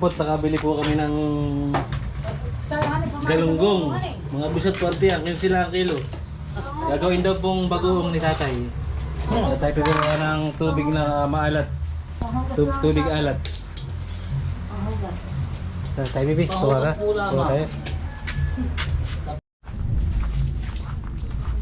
po, nakabili po kami ng galunggong. Mga busat 40 yan, 15 lang ang kilo. Gagawin daw pong bagoong ni tatay. Tayo pipagawa ng tubig na maalat. Tu- tubig alat. Tayo bibi, kuha ka. Kuha tayo.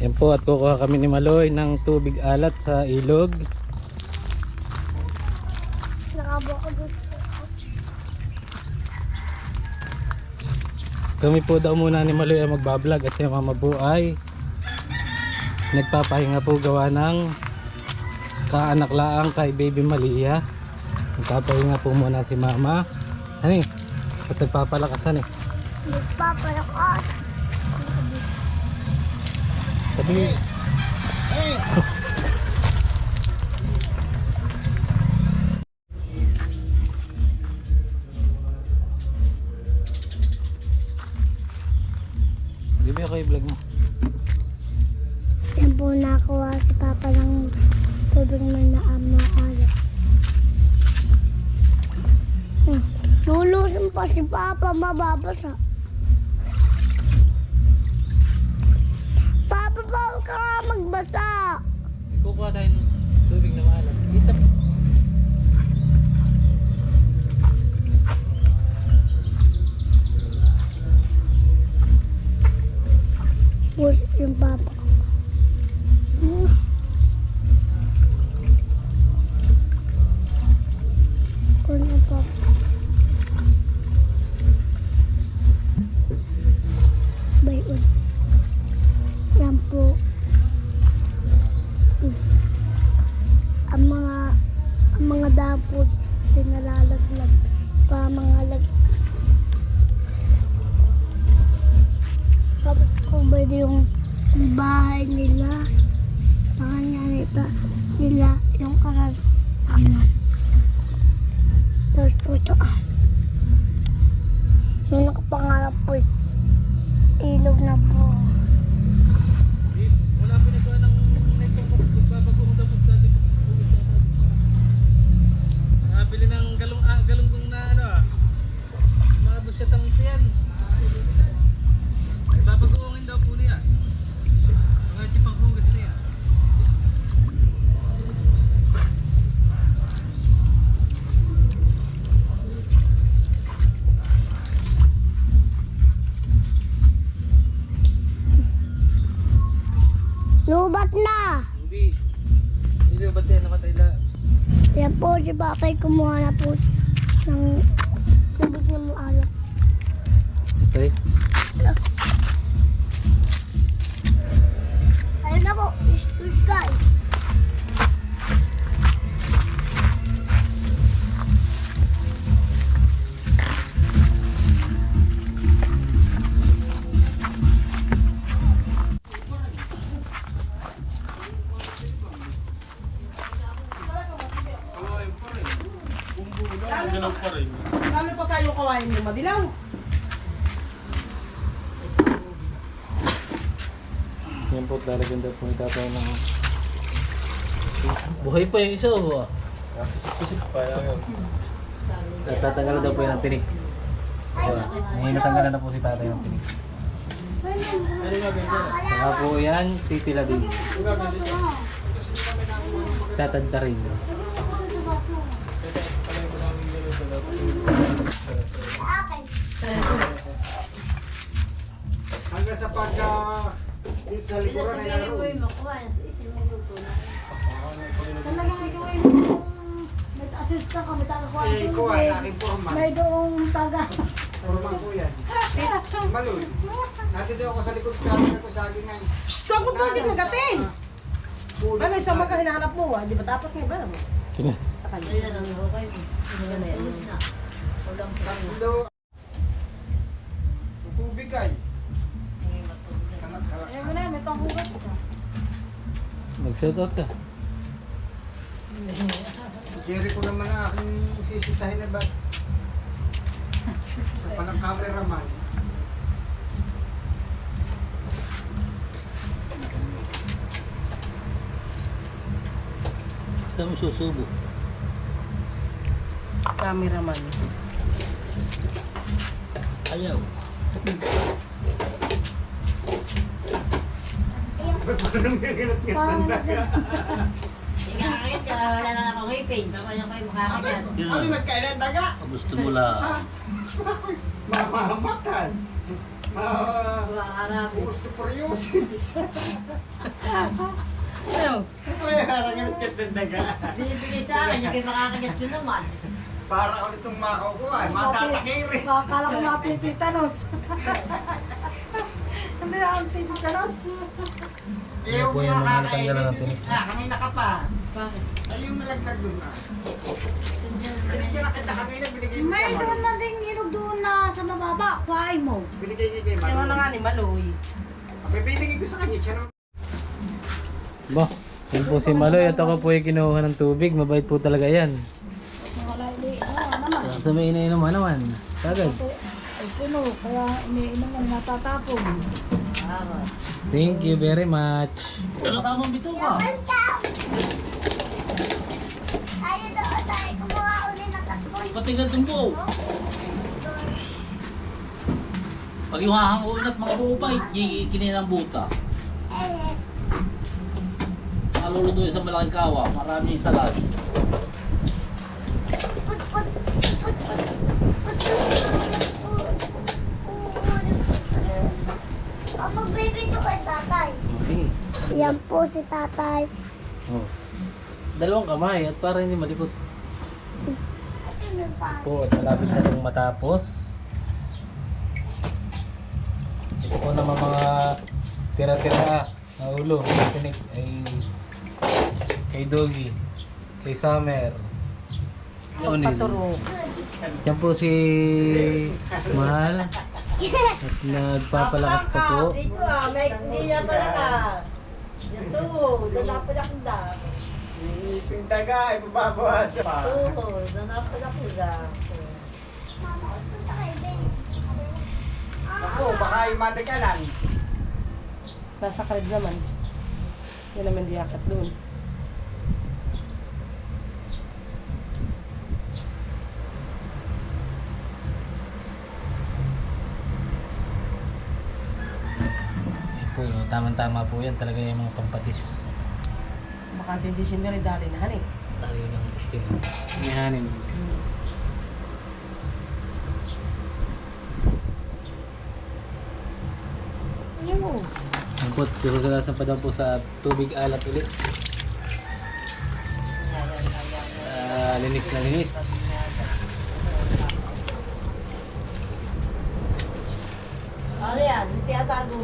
Yan po at kukuha kami ni Maloy ng tubig alat sa ilog. Kami po daw muna ni Maloy ang magbablog at si Mama Bu ay nagpapahinga po gawa ng kaanak laang kay Baby Malia. Nagpapahinga po muna si Mama. Ano eh? At nagpapalakasan eh. Nagpapalakas. Sabi Di ba ako i-vlog mo? Yan po nakuha si Papa ng tubig na naamakalat. Hmm. Lulusin pa si Papa, mababasa. Papa, bawal ka nga magbasa. Kukuha tayo ng tubig na maalat. Ito. Lubat na Hindi. Hindi ba tayo namatay na? yan po si Papay kumuha na po ng tubig na maalat Okay. Lalo pa tayo kawain ng madilaw. Yan po talagang daw po itatay ng... Buhay pa yung isa o? Pisip-pisip pa yan. Tatanggalan daw po yan ng tinik. Ngayon natanggalan na po si tatay ng tinik. Saka po yan, titila din. Tatadta rin. Hanggang sa pagka dito sa likuran ay naroon. Talagang ikaw ay nag-assist ka kami taga ko Eh, kuha na aking forma. May doong taga. Forma ko yan. Maloy. Nandito ako sa likod kami ako sa akin ngayon. Stop mo po si kagatin. Ano isang mga hinahanap mo ah. Di ba dapat nga ba mo? Kina. Sa kanya. Hello. Tubig ay. Ayaw mo na, may panghugas ka. Mag-shoutout ka. Jerry ko naman ang aking sisitahin na ba? Sa palang cameraman. Saan mo susubo? Cameraman. Ayaw. Parang gaganat-ngat ng daga. Ikakakit ka, wala na akong wiping. Baka yung kayo makakakit. Ano nagkain ng daga? Gusto mo lang. Mamamatan. Ma... Osteoporosis. Ano? Kaya gaganat-ngat ng daga. Binibigay sa akin, yung kayo makakakit yun naman. Para ulit itong makukuha. Matatakiri. Akala ko matititanos. Hindi tititanos. Eh, huwag po mo yung mga nakakainin. natanggalan natin. Ah, kanina ka pa. Bakit? Ay, yung nalagdag doon ah. Binigyan na kita kanina, binigay mo May doon na din ilog doon na sa mababa. Kuhain mo. Binigay niya kay Ewan na nga Maloy. ni Maloy. May binigay ko sa kanya, siya naman. Ba, yun po si Maloy at ako po ay kinuha ng tubig. Mabait po talaga yan. Ano? Sa may inainuman naman. Tagad. Ay puno. Kaya iniinom mo natatapon. Thank you very much. Welcome! Tayo doon tayo kumuha uli ng kasboy. Patigal po. Pag yung hahanguin at mga bupay, gigikinin ang buta. Eh, Maluluto yun sa malaking kawa, maraming salad. put, put, put, put, put, Oh, magbibidyo kay tatay. Okay. Yan po si tatay. Oh. Dalawang kamay at para hindi malikot po at malapit na itong matapos. Ito po naman mga tira-tira na ulo. Tinik ay kay Doggy, kay Summer, kay O'Neil. Paturo. Yan po si Mahal. At nagpapalakas pa po. Dito ah, may hindi na pala ka. Ito, nanapan ako da. Yung daga ay mababawasan pa. Oo, nanapan ako da. Mama, punta kay Ben. Ako, baka ay madagalan. Nasa kalib naman. Yan naman di akat doon. Oh, tamang-tama po yan. Talaga yung mga pampatis. Baka din December ay dali na han eh. Lalo yung testing. Inihanin. Yun. Yan po, dirusalasan pa daw po sa tubig alat ulit. Ah, linis na linis. Ano yan?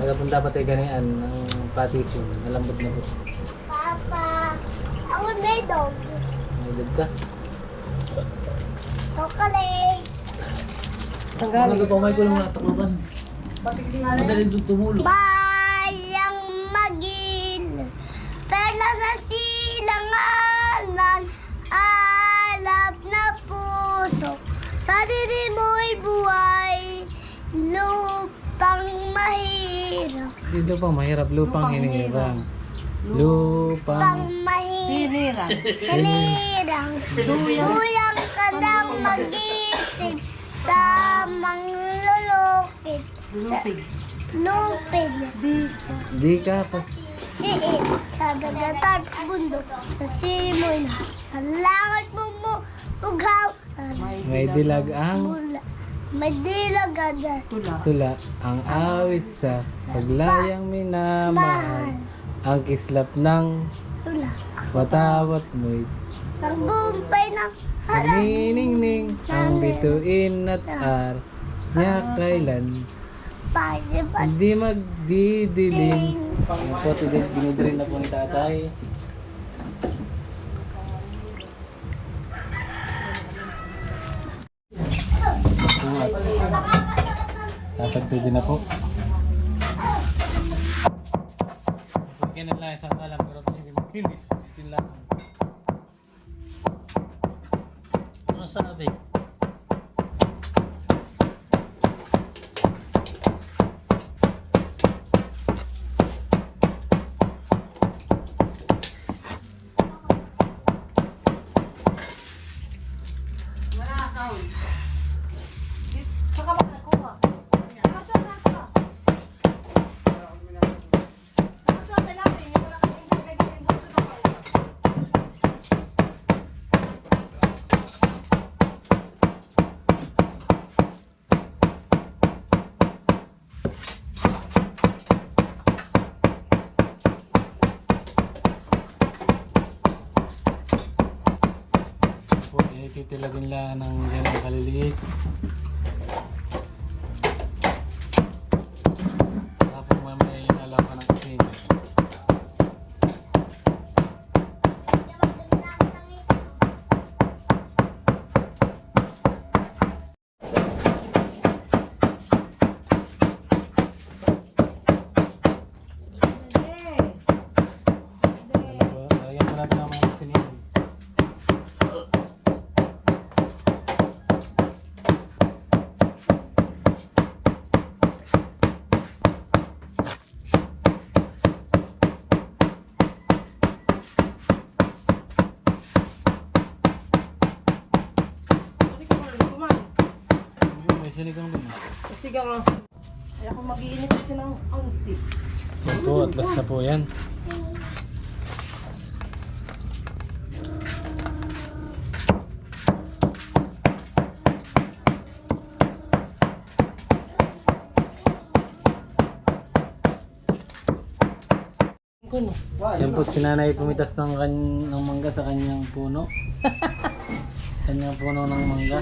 Magapang dapat ay ganyan ng patis yun. Malambot na po. Papa, ako may dog. May dab ka. Chocolate. Saan Ano galing? pa may kulong na takloban? Madaling doon tumulog. Dito pa mahirap lupang hinirang. Lupang Pang mahirap, Hinira. hinirang. Duyang ka nang magising sa manglulukit. Sa Lupig. lupin. di ka pa. Siit sa dagatan bundok, sa simoy na, sa langit mo mo, ughaw, sa May dilag ang mula. May dilagada, Tula. tula ang awit sa paglayang minamahal. Ang kislap ng tula. watawat mo'y Nanggumpay ng harap, Naniningning ang bituin at ar niya kailan pasipas, Hindi magdidilim Yung po, tinid- dinidrain na po ni tatay Tatagtagin na po. Ganun lang isang alam pero hindi makinis Ito lang Ano sabi? Saan ka ba nakuha? Titila din lang ng ganang kaliliit. Tapos mamaya inalaw ka ng kusin. Lagyan pa natin ang mga kusin yan. Hindi ka man, kumain. Ayun, May sinigang din. Nagsigang lang. Ay ako mag-iinit kasi ng kaunti. Ito, at basta po yan. Yan po, si nanay pumitas ng, kan ng mangga sa kanyang puno. kanyang puno ng mangga.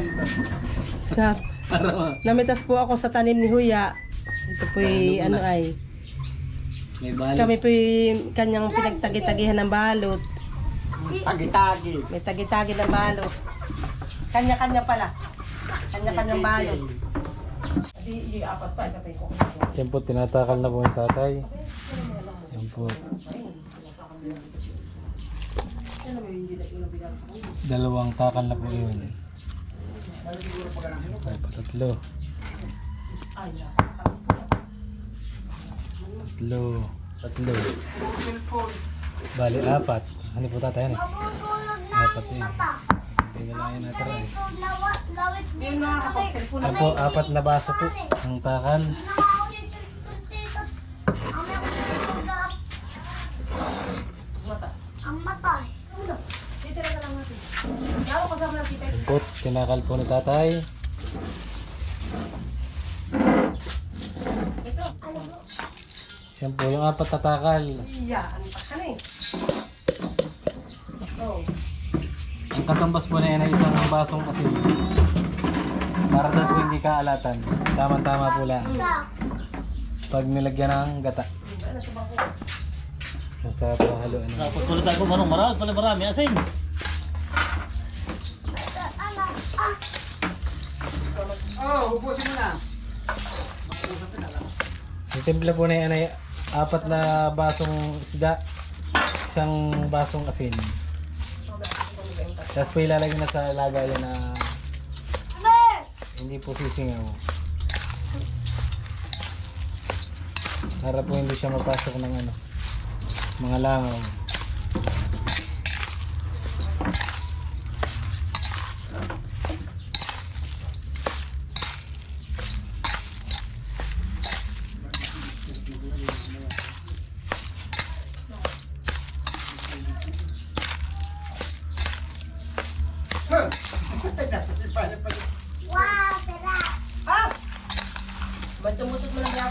Sa namitas po ako sa tanim ni Huya. Ito po ano ay may balik. kami po kanyang pinagtagi-tagihan ng balot. Tagi-tagi. May tagi-tagi ng balot. Kanya-kanya pala. Kanya-kanyang balot. Di yung apat pa, ito pa yung Yan po, tinatakal na po yung tatay. Yan po. Dalawang takal na po yun. Ay, patatlo. Tatlo. Tatlo. Bali, apat. Ano po tatay? Ano? Na Apat yun. Hindi na lang yun natira eh. lawat, lawit Hindi yung nakakapag-cellphone Yan po, apat na baso po. Ang takal. Ang. Yan po, tinakal po ni tatay. Yan po, yung apat na takal. Iya, ano pa ka na eh. Oh. Ang katambas po na yan ay isang basong asin. Para daw po hindi kaalatan. Tama-tama po lang. Pag nilagyan ng gata. Ang sarap po haluan. Tapos pala tayo manong marami pala marami asin. Oh, ubusin mo na. Yung timpla po na yan ay apat na basong isda. Isang basong asin. Tapos po ilalagay na sa lagayan na hindi po sisingaw. Para po hindi siya mapasok ng ano, mga langaw. Mo yan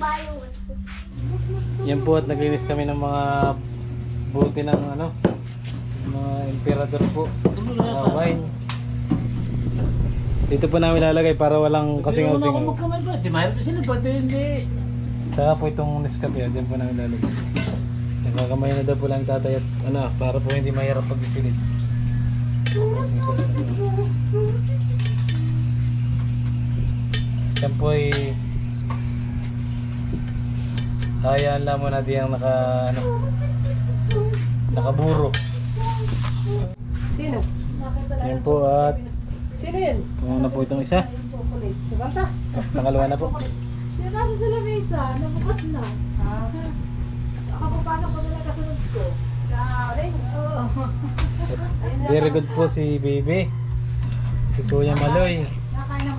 kayo? Yan po at naglinis kami ng mga buti ng ano, mga emperador po. Mga wine. Dito po namin lalagay para walang Kasi kasingaw-singaw. magkamay ba? Si Mahirap sila ba? Hindi. Saka po itong Nescafe, ah, dyan po namin lalagay. Nakakamay na daw po lang tatay at ano, para po hindi mahirap pag-isilid. Yan po ay hayaan lang mo na di ang naka ano nakaburo. Sino? Yan po at Sino yun? kung na po itong isa. Si Banta? Pangalawa na po. Yung nasa sa lamesa, nabukas na. Ah. Kapapasok ko na lang kasunod ko. Sa ring? Oo. Very good po si Baby. Si Kuya Maloy.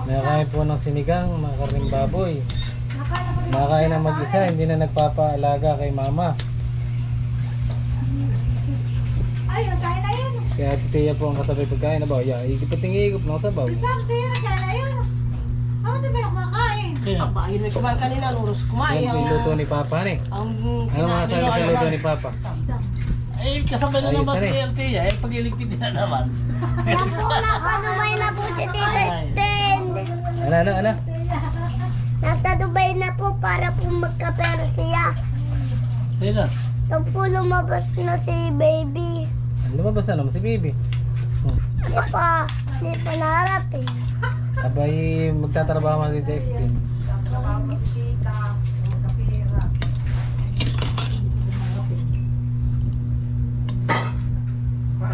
Nakakain po ng sinigang, mga karing baboy. nakain na mag- Nakakain na mag-isa, hindi na nagpapaalaga kay mama. Ay, nagkain na yun. Kaya Ate Tia po ang katabi pagkain na ba? Yeah, ikipating igop ng sabaw. Si Sam, tayo nagkain na yun. Ako di yun may kumain kanina, nuros kumain. Yan po yung luto ni Papa ni. Ang Ano mga sabi sa luto ni Papa? eh, kasabay na naman na si eh. LT eh. Pagliligpit din na naman. Napo, nasa Dubai na po si Tita Sten. Ano, ano, ano? Nasa Dubai na po para po magkapera siya. Ayun na. So po lumabas na si baby. Lumabas na naman si Baby. Oh. Hindi pa, hindi pa narating. Abay, magtatrabaho man si Destin.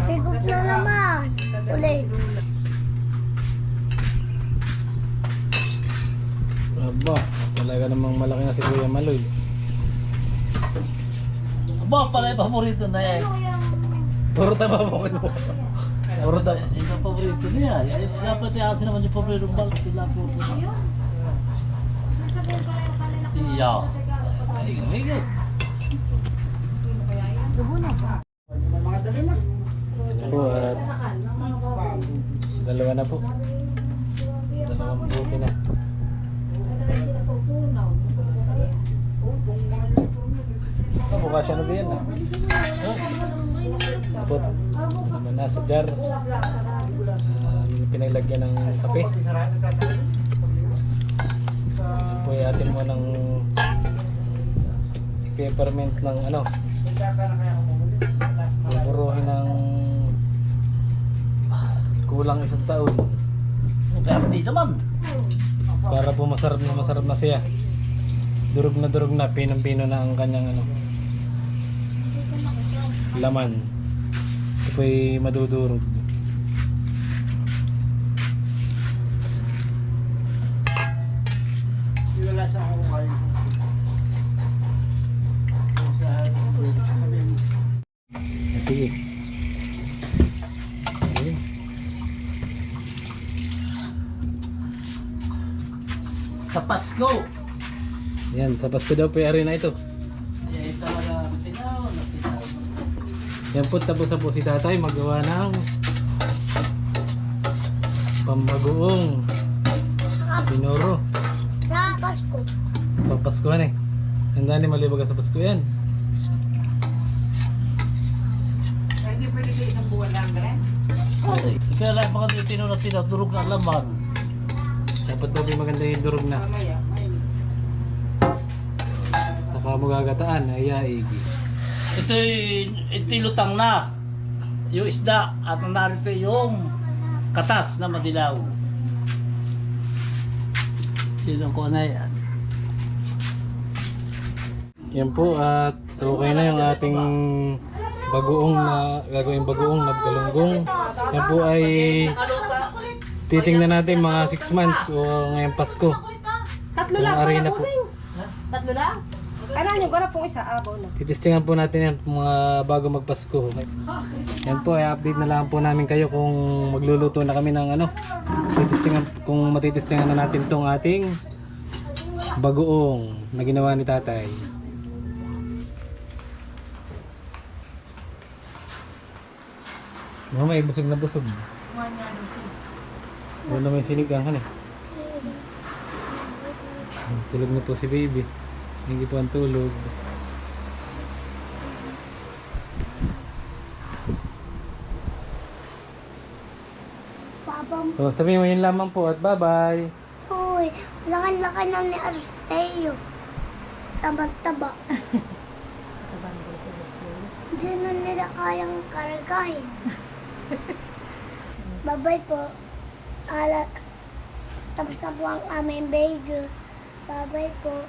Higup na naman. Uli. Aba, talaga namang malaki na si Kuya Maloy. Aba, pala yung paborito na yan. Puro taba mo. Puro taba. Yung paborito niya. Dapat yung asin naman yung paborito ng balot. Sila po po. Iya. Ay, gumigo. po at dalawa na po. Dalawang buti na. Oh, mukha siya na diyan ah. Oh. Tapos, naman nasa jar. Ah, pinaglagyan ng kape. Po atin mo ng peppermint ng ano. Buburuhin ng kulang isang taon Kaya di naman. para po masarap na masarap na siya. Durog na durog na, pinong-pino na ang kanyang ano laman. Ito po'y madudurog. Sige. Ayun. Sa Pasko. Yan, tapos ko daw po yung arena ito. Ay, talaga. Tinaw, natinaw. Yan po, tapos na po si tatay magawa ng pambagoong pinoro. Sa Pasko. Papaskuhan eh. Handa ni malibaga sa Pasko yan. Hindi pwede sa isang buwan lang, Bren. Ay, Kaya lang mga tinaw na tinaw. Durog na laman. Dapat daw din maganda yung durog na. Mamaya, may Nakamugagataan, ayaigi. Ito'y, ito'y lutang na. Yung isda at narito yung katas na madilaw. Yun ang kuna yan. Yan po at okay na yung ating bagoong na gagawin bagoong na galunggong. Yan po ay titingnan natin mga 6 months o ngayong Pasko. Tatlo lang, arena wala po. Tatlo lang? Ano yung garap pong isa, abaw na. Titistingan po natin yan mga bago magpasko. Yan po, i-update na lang po namin kayo kung magluluto na kami ng ano. Titistingan, kung matitistingan na natin tong ating bagoong na ginawa ni tatay. Mama, may busog na busog. Wala may sinigang kan eh. Tulog na po si baby. Hindi po ang tulog. Papa So, sabihin mo yun lamang po at bye-bye. Uy, laki-laki na ni Aristeo. Taba-taba. Hindi na nila kayang karagahin. Babay po. Alak. Tapos na po ang aming bagel. Babay po.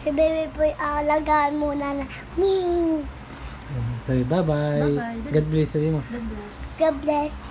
Si baby po aalagaan muna na. Ming! Sabi bye-bye. God bless. Sabi mo. God bless.